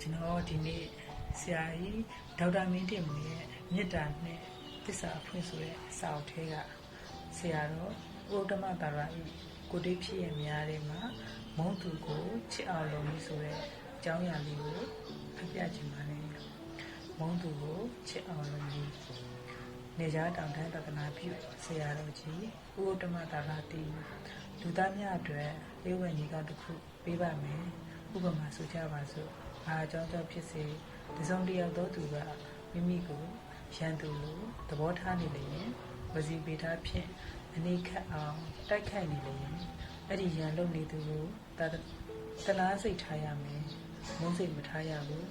ကျွန်တော်ဒီနေ့ဆရာကြီးဒေါက်တာမင်းတင်မူရဲ့မေတ္တာနဲ့သစ္စာအဖွင့်ဆိုတဲ့စာအုပ်ထဲကဆရာတော်ဥဒ္ဓမတာရဤကိုတိဖြစ်ရများတဲ့မှာမုံသူကိုချစ်အောင်လုပ်လို့ဆိုတဲ့အကြောင်းအရာလေးကိုဖပြချင်ပါတယ်မုံသူကိုချစ်အောင်လုပ်လို့နေကြတောင်တန်းတက္ကနာပြုဆရာတော်ကြီးဥဒ္ဓမတာရတီလူသားများအတွက်လေးဝင်ကြီးကတစ်ခုပေးပါမယ်ဥပမာဆိုကြပါစို့ အားအကြောင်းကြောင့်ဖြစ်စေတစုံတစ်ယောက်သောသူကမိမိကိုရန်သူလိုသဘောထားနေလေရင်ဝစီပေတာဖြင့်အနေခတ်အောင်တိုက်ခိုက်နေလေရင်အဲ့ဒီရန်လုံနေသူကိုတတလားစိတ်ထားရမယ်မုန်းစိတ်မထားရဘူး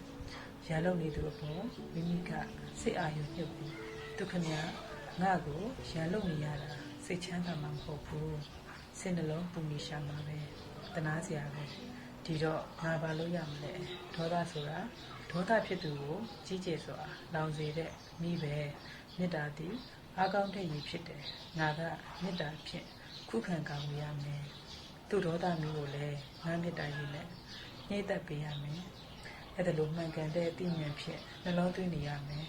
ရန်လုံနေသူအပေါ်မိမိကစိတ်အာရုံပြုတ်ပြီးဒုက္ခများငါ့ကိုရန်လုံနေရတာစိတ်ချမ်းသာမှာမဟုတ်ဘူးစိတ်နှလုံးပူနေရှာမှာပဲတနာစရာပဲ ဒီတော့ငါဘာလို့ရမလဲဒေါသဆိုတာဒေါသဖြစ်သူကိုကြီးကျယ်စွာလောင်စေတဲ့မိပဲမေတ္တာတည်အားကောင်းတဲ့ရည်ဖြစ်တယ်ငါကမေတ္တာဖြင့်ခုခံကောင်းရမယ်သူဒေါသမျိုးကိုလည်းငါမေတ္တာရည်နဲ့နှိမ့်သက်ပေးရမယ်အဲ့ဒါလိုမှန်ကန်တဲ့အသိဉာဏ်ဖြင့်နှလုံးသွင်းနေရမယ်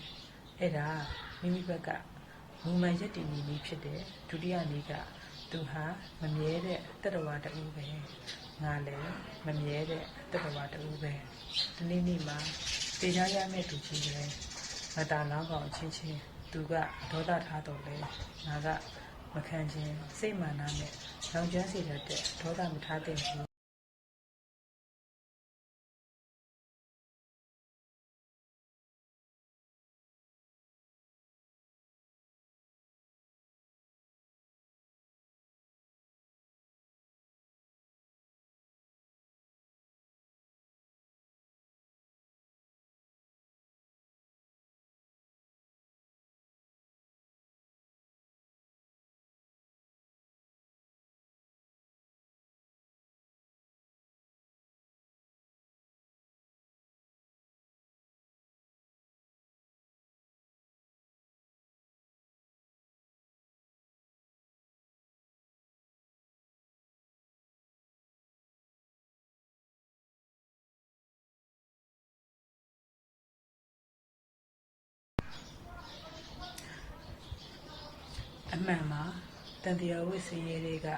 အဲ့ဒါမိမိဘက်ကမူမှန်ရည်တည်နေပြီဖြစ်တယ်ဒုတိယနေ့က သူဟာမမြဲတဲ့တတဝါတူပဲငါလည်းမမြဲတဲ့တတဝါတူပဲဒီနေ့နေ့မှာတေချာရမယ့်သူကြီးပဲမတာလောင်းကောင်အချင်းချင်းသူကဒေါသထားတော့လေငါကမခံခြင်းစိတ်မာနနဲ့လောင်ကျွမ်းစေတတ်တဲ့ဒေါသမထားတဲ့ မှန်မှာတန်တရားဝိစင်ရဲတွေက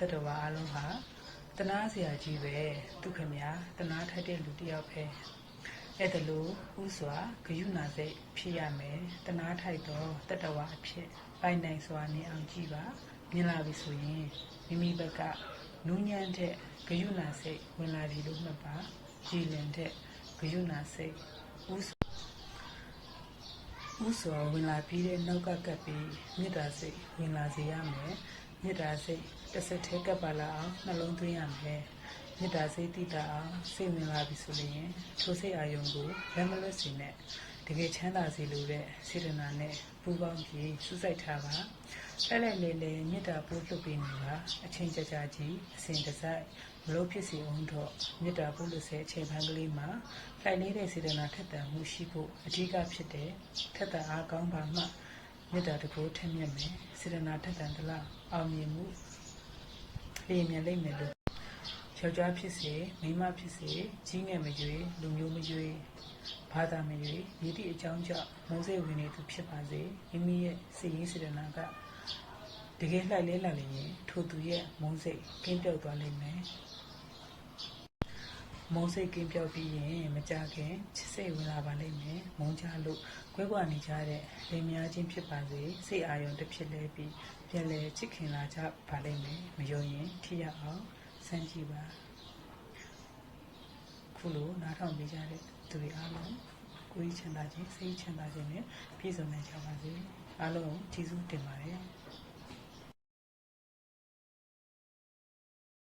တတဝါအလုံးဟာတနာစရာကြီးပဲဒုက္ခများတနာထိုက်တဲ့လူတစ်ယောက်ပဲအဲ့ဒါလို့ဥစွာဂယုဏစိတ်ဖြစ်ရမယ်တနာထိုက်တော့တတဝါအဖြစ်ပိုင်နိုင်စွာနေအောင်ကြည့်ပါမြင်လာပြီဆိုရင်မိမိဘက်ကနူးညံ့တဲ့ဂယုဏစိတ်ဝင်လာပြီလို့မှတ်ပါကြည်လင်တဲ့ဂယုဏစိတ်ဥစွာ ဥစွာဝင်လာပြီးတဲ့နောက်ကကပ်ပြီးမေတ္တာစိတ်ဝင်လာစေရမယ်မေတ္တာစိတ်တစ်စက်သေးကပ်ပါလာအောင်နှလုံးသွင်းရမယ်မေတ္တာစိတ်တည်တာအောင်စိတ်ဝင်လာပြီဆိုရင်ထိုစိတ်အာယုံကိုလက်မလွတ်စေနဲ့တကယ်ချမ်းသာစေလိုတဲ့စေတနာနဲ့ပူပေါင်းပြီးစူးစိုက်ထားပါအဲ့လိုက်လေလေမေတ္တာပို့လွတ်ပြီးနေပါအချိန်ကြာကြာကြီးအစဉ်တစိုက် မလို့ဖြစ်စီအောင်တော့မေတ္တာပို့လို့ဆဲအချိန်ပိုင်းကလေးမှာလိုက်နေတဲ့စေတနာထက်သန်မှုရှိဖို့အဓိကဖြစ်တဲ့ထက်သန်အားကောင်းပါမှမေတ္တာတကူထက်မြက်မယ်စေတနာထက်သန်သလားအောင်မြင်မှုလျင်မြန်လိမ့်မယ်လို့ယောက်ျားဖြစ်စေမိန်းမဖြစ်စေကြီးငယ်မရွေးလူမျိုးမရွေးဘာသာမရွေးရည်တည်အကြောင်းကြောင့်မုန်းစိတ်ဝင်နေသူဖြစ်ပါစေမိမိရဲ့စိတ်ရင်းစေတနာကတကယ်လှိုက်လဲလာနေရင်ထိုသူရဲ့မုန်းစိတ်ကင်းပြောက်သွားလိမ့်မယ် မုံစိတ်ကင်းပြောက်ပြီးရင်မကြခင်ချစ်စိတ်ဝင်လာပါလိမ့်မယ်မုံကြလို့ကွဲကွာနေကြတဲ့လင်များချင်းဖြစ်ပါစေစိတ်အာရုံတစ်ဖြစ်လဲပြီးပြန်လဲချစ်ခင်လာကြပါလိမ့်မယ်မယုံရင်ထိရအောင်စမ်းကြည့်ပါခုလိုနားထောင်ပေးကြတဲ့သူတွေအားလုံးကိုယ်ကြီးချမ်းသာခြင်းစိတ်ချမ်းသာခြင်းနဲ့ပြည့်စုံနိုင်ကြပါစေအားလုံးကျေးဇူးတင်ပါတယ်